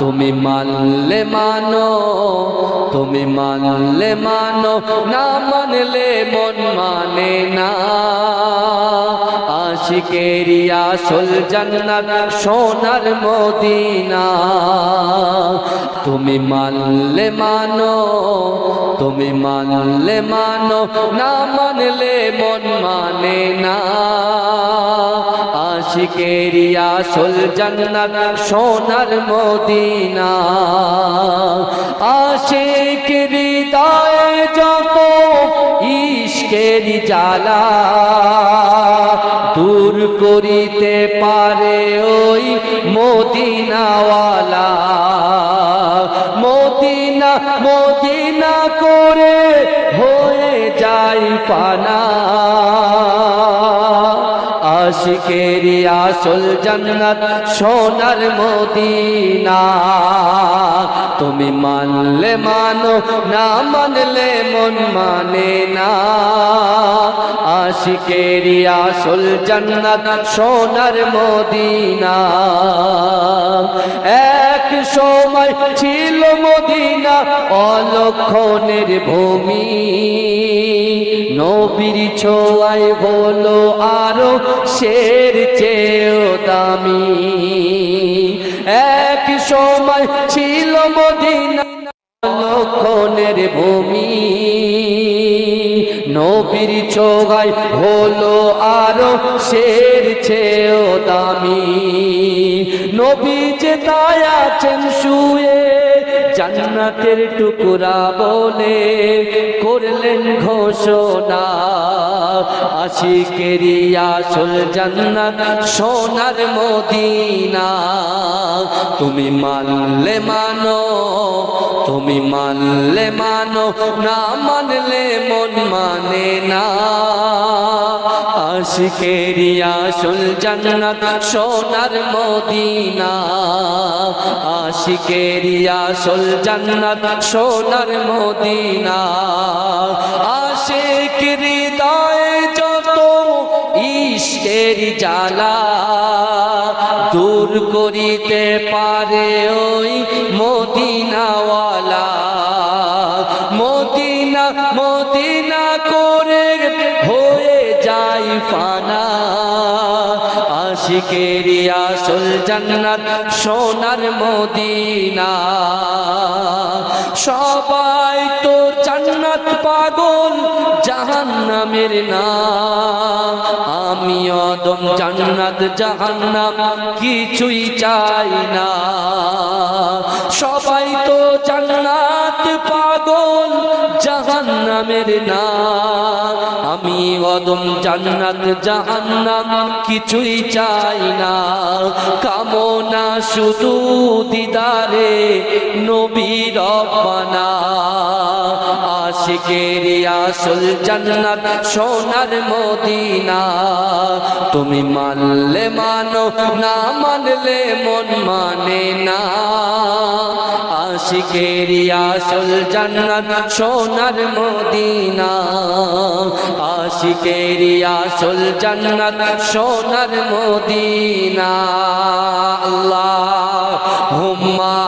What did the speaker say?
তুমি মানলে মানো, তুমি মানলে মানো, না মানলে মন মানে না। আশিকেরি আসল জান্নাত সোনার মদিনা। তুমি মানলে মানো, তুমি মানলে মানো, না মানলে মন মানে না। আশিকেরি আসল জান্নাত সোনার মদিনা। আশিক হৃদয়ে যত ইশকের জ্বালা, দূর করিতে পারে ওই মদিনাওয়ালা। মদিনা মদিনা করে হয়ে যায় পানা। আশিকেরি আসল জান্নাত সোনার মদিনা। তুমি মানলে মানো না মানলে মন মানে না। আশিকেরি আসল জন্নত সোনার মদিনা। এক সময় ছিল মদিনা অলক্ষণের ভূমি। নবীর ছোঁয়ায় হলো আরও শের চেয়েও দামি। এক সময় ছিল মদিনা লক্ষণের ভূমি। নবীর ছোগায় হলো আরও শের চেয়েও দামি। নবী যে তাই আছেন শুয়ে জান্নাতের টুকুরা বলে করলেন ঘোষণা। আশিকেরি আসল জান্নাত সোনার মদিনা। তুমি মানলে মানো, তুমি মানলে মানো, না মানলে মন মানে না। আশিকেরি আসল জান্নাত সোনার মদিনা। আশিকেরি আসল জান্নাত সোনার মদিনা। আশিক হৃদয়ে যত ইশকের জ্বালা, দূর করিতে পারে ওই মদিনাওয়ালা। ফানা আসল জান্নাত সোনার মদিনা। সবাই তো জান্নাত পাগল, জাহান্নামের না। আমি অদম জান্নাত, জাহান্নাম কিছুই চাই না। সবাই তো জান্নাত পাগল, জাহান্নামের না। আমি অদম জান্নাত, জাহান্নাম কিছুই চাই না। কামনা শুধু দিদারে নবীর আশিকেরি আসল জান্নাত সোনার মদিনা। তুমি মানলে মানো না মানলে মন মানে না। আশিকেরি আসল জান্নাত সোনার মদিনা। আশিকেরি আসল জান্নাত সোনার মদিনা আল্লাহ হুম্মা